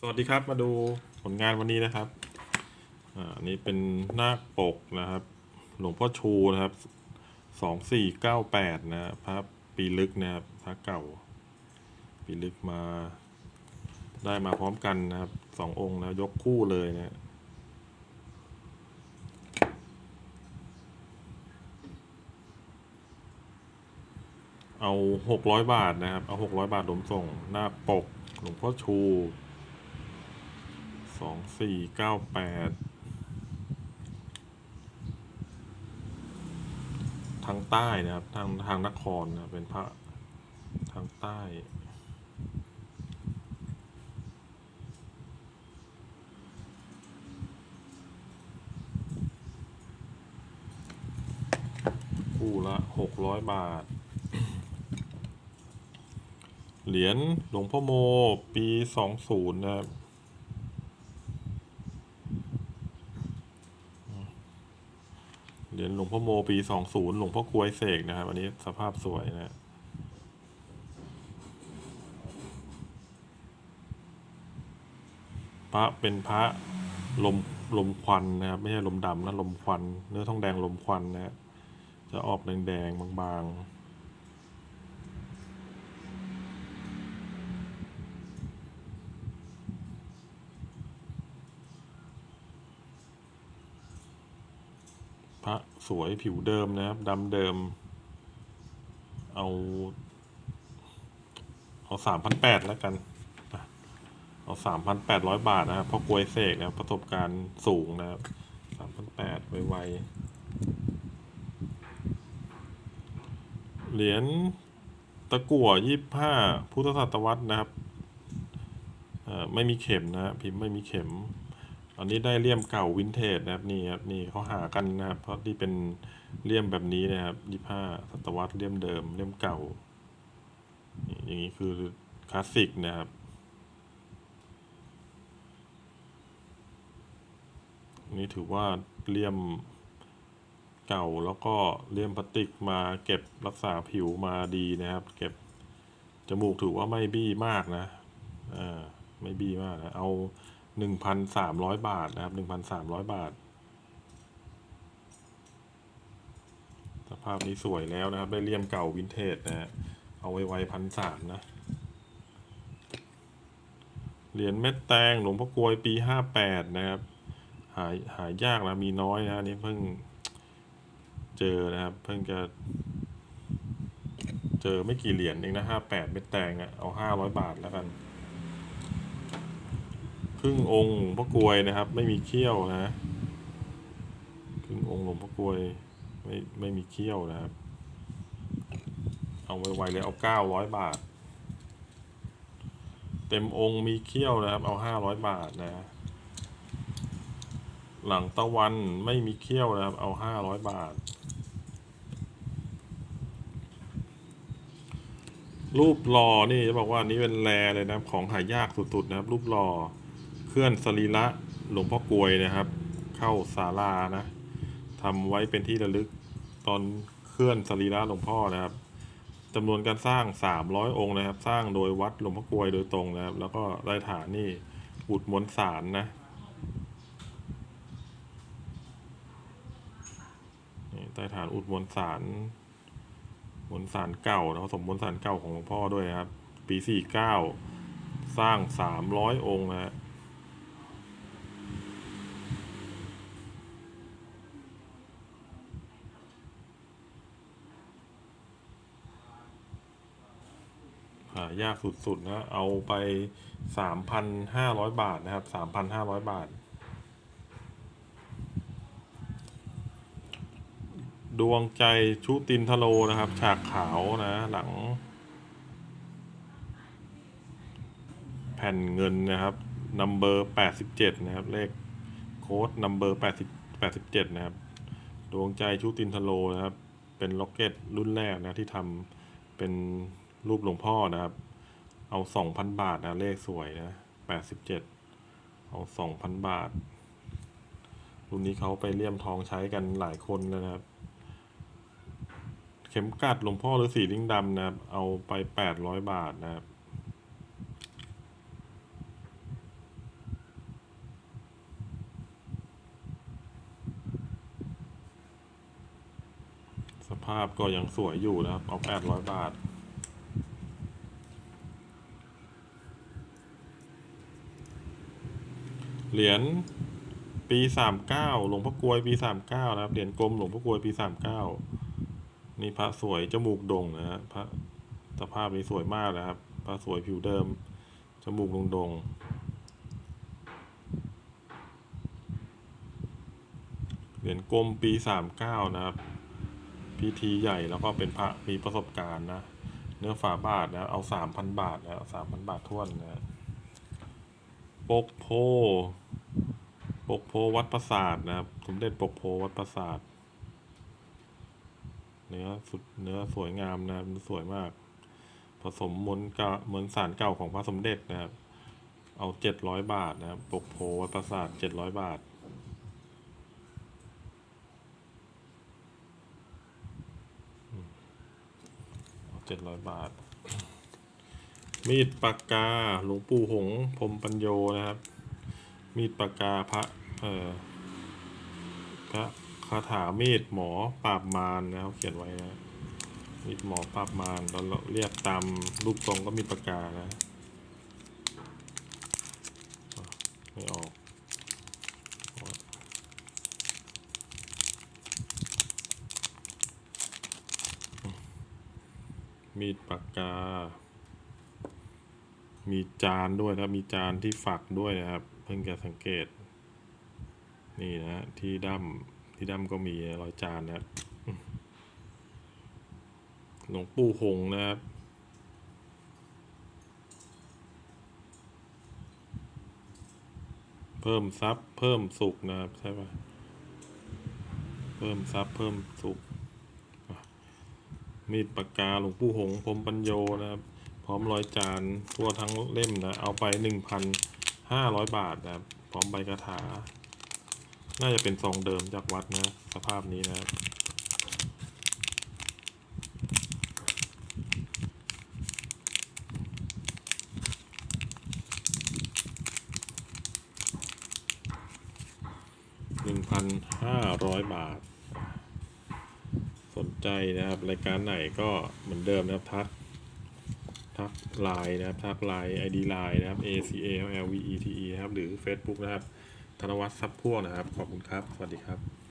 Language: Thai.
สวัสดีครับมาดูผลงานวันนี้นะครับอ่านนี้เป็นหน้าปกนะครับ หลวงพ่อชูนะครับสองสี่เก้าแปดนะพระปีลึกนะครับพระเก่า ปีลึกมา ได้มาพร้อมกันนะครับสององค์นะยกคู่เลยนะเอาหกร้อยบาทนะครับ เอาหกร้อยบาทรวมส่งหน้าปกหลวงพ่อชู สองสี่เก้าแปดทางใต้นะครับ ทางทางนครนะเป็นพระทางใต้คู่ละหกร้อยบาท เหรียญหลวงพ่อโมปีสองศูนย์นะครับ เหรียญหลวงพ่อโมปีสองศูนย์หลวงพ่อกลวยเสกนะครับอันนี้สภาพสวยนะพระเป็นพระลมลมควันนะครับไม่ใช่ลมดำนะลมควัน เนื้อทองแดงลมควันนะฮะจะออกแดงๆบางๆ พระสวยผิวเดิมนะครับดำเดิม เอา เอาสามพันแปดแล้วกัน เอาสามพันแปดร้อยบาทนะครับเพราะกลวยเสกนะรประสบการณ์สูงนะครับสามพันแปดไวๆเหรียญตะกั่วยี่ห้าพุทธศตวรรษนะครับไม่มีเข็มนะฮะพิมพ์ไม่มีเข็ม อันนี้ได้เลี่ยมเก่าวินเทจนะครับนี่ครับนี่เขาหากันนะครับ เพราะที่เป็นเลี่ยมแบบนี้นะครับยี่ห้าศตวรรษเลี่ยมเดิมเลี่ยมเก่านี่อย่างนี้คือคลาสสิกนะครับนี่ถือว่าเลี่ยมเก่าแล้วก็เลี่ยมพลาสติกมาเก็บรักษาผิวมาดีนะครับ เก็บจมูกถือว่าไม่บี้มากนะอ่าไม่บี้มากนะเอา หนึ่งพันสามร้อยบาทนะครับหนึ่งพันสามร้อยบาท สภาพนี้สวยแล้วนะครับ ได้เลี่ยมเก่าวินเทจนะฮะเอาไว้ไว้พันสามนะเหรียญเม็ดแตงหลวงพ่อกลวยปีห้าแปดนะครับ หายหายากนะมีน้อยนะนนี่เพิ่งเจอนะครับ เพิ่งจะเจอไม่กี่เหรียญเองนะห้าแปดเม็ดแตงอะเอาห้าร้อยบาทแล้วกัน ครึ่งองค์หลงพ่อกลวยนะครับ ไม่มีเขี้ยวนะครึ่งองค์หลวงพ่อกลวยไม่ไม่มีเขี้ยวนะครับ เอาไวๆเลยเอาเก้าร้อยบาท เต็มองค์มีเขี้ยวนะครับ เอาห้าร้อยบาทนะ หลังตะวันไม่มีเขี้ยวนะครับ เอาห้าร้อยบาท รูปหล่อนี่จะบอกว่านี่เป็นแรเลยนะของหายากสุดๆนะครับ รูปหล่อ ลื่อนสรีระหลวงพ่อกลวยนะครับ เข้าศาลานะทำไว้เป็นที่ระลึกตอนเคลื่อนสรีระหลวงพ่อนะครับจำนวนการสร้าง 300 องค์นะครับ สร้างโดยวัดหลวงพ่อกลวยโดยตรงนะครับ แล้วก็ได้ฐานนี่อุดมวลสารนะนี่ใต้ฐานอุดมวลสารมวลสารเก่านะผสมมวลสารเก่าของหลวงพ่อด้วยนะครับ ปีสี่เก้าสร้างสามร้อยองค์นะฮะ หายากสุดๆนะเอาไปสามพันห้าร้อยบาทนะครับสามพันห้าร้อยบาท ดวงใจชุตินทโลนะครับ ฉากขาวนะ หลัง แผ่นเงินนะครับนัมเบอร์แปดสิบเจ็ดนะครับ เลขโค้ดนัมเบอร์แปดสิบแปดสิบเจ็ดนะครับ ดวงใจชุตินทโลนะครับ เป็นล็อกเก็ตรุ่นแรกนะที่ทำเป็น รูปหลวงพ่อนะครับ เอาสองพันบาทนะ เลขสวยนะแปดสิบเจ็ดเอาสองพันบาท รุ่นนี้เขาไปเลี่ยมทองใช้กันหลายคนนะครับ เข็มกัดหลวงพ่อหรือสีลิงดำนะครับ เอาไปแปดร้อยบาทนะครับสภาพก็ยังสวยอยู่นะครับ เอา 800 บาท เหรียญปีสามเก้าหลวงพ่อกลวยปีสามเก้านะครับ เหรียญกลมหลวงพ่อกลวยปีสามเก้านี่พระสวยจมูกโด่งนะฮะพระสภาพนี้สวยมากนะครับ พระสวยผิวเดิม จมูกโด่งๆเหรียญกลมปีสามเก้านะครับ พิธีใหญ่แล้วก็เป็นพระมีประสบการณ์นะ เนื้อฝาบาทนะ เอาสามพันบาทนะสามพันบาทท้วนนะ ปกโพ ปกโพวัดประสาทนะครับ สมเด็จปกโพวัดประสาท เนื้อสุดเนื้อสวยงามนะครับสวยมาก ผสมมนต์เก่าเหมือนสารเก่าของพระสมเด็จนะครับ เอาเจ็ดร้อยบาทนะครับ ปกโพวัดประสาทเจ็ดร้อยบาทเจ็ดร้อยบาท มีดปากกาหลวงปู่หงพรมปัญโยนะครับ มีดปากกาพระเอ่อพระคาถามีดหมอปราบมารนะครับเขียนไว้นะมีดหมอปราบมารเราเรียกตามรูปทรงก็มีดปากกานะอะไม่ออกมีดปากกา มีจานด้วยนะมีจานที่ฝักด้วยนะครับ เพิ่งจะสังเกต นี่นะที่ดั้มที่ดั้มก็มีรอยจานนะครับหลวงปู่หงนะครับเพิ่มทรัพย์เพิ่มสุขนะครับใช่ปะเพิ่มทรัพย์เพิ่มสุขมีดปากกาหลวงปู่หงพรมปัญโยนะครับ พร้อมรอยจานทั่วทั้งเล่มนะ เอาไปหนึ่งพันห้าร้อยบาทนะครับ พร้อมใบกระถา น่าจะเป็นซองเดิมจากวัดนะ สภาพนี้นะครับหนึ่งพันห้าร้อยบาท สนใจนะครับ รายการไหนก็เหมือนเดิมนะครับทัก ทักไลน์นะครับทักไลน์ ID ไลน์นะครับ A C A L V E T E นะครับหรือ Facebook นะครับธนวัฒน์ซับพ่วงนะครับ ขอบคุณครับ สวัสดีครับ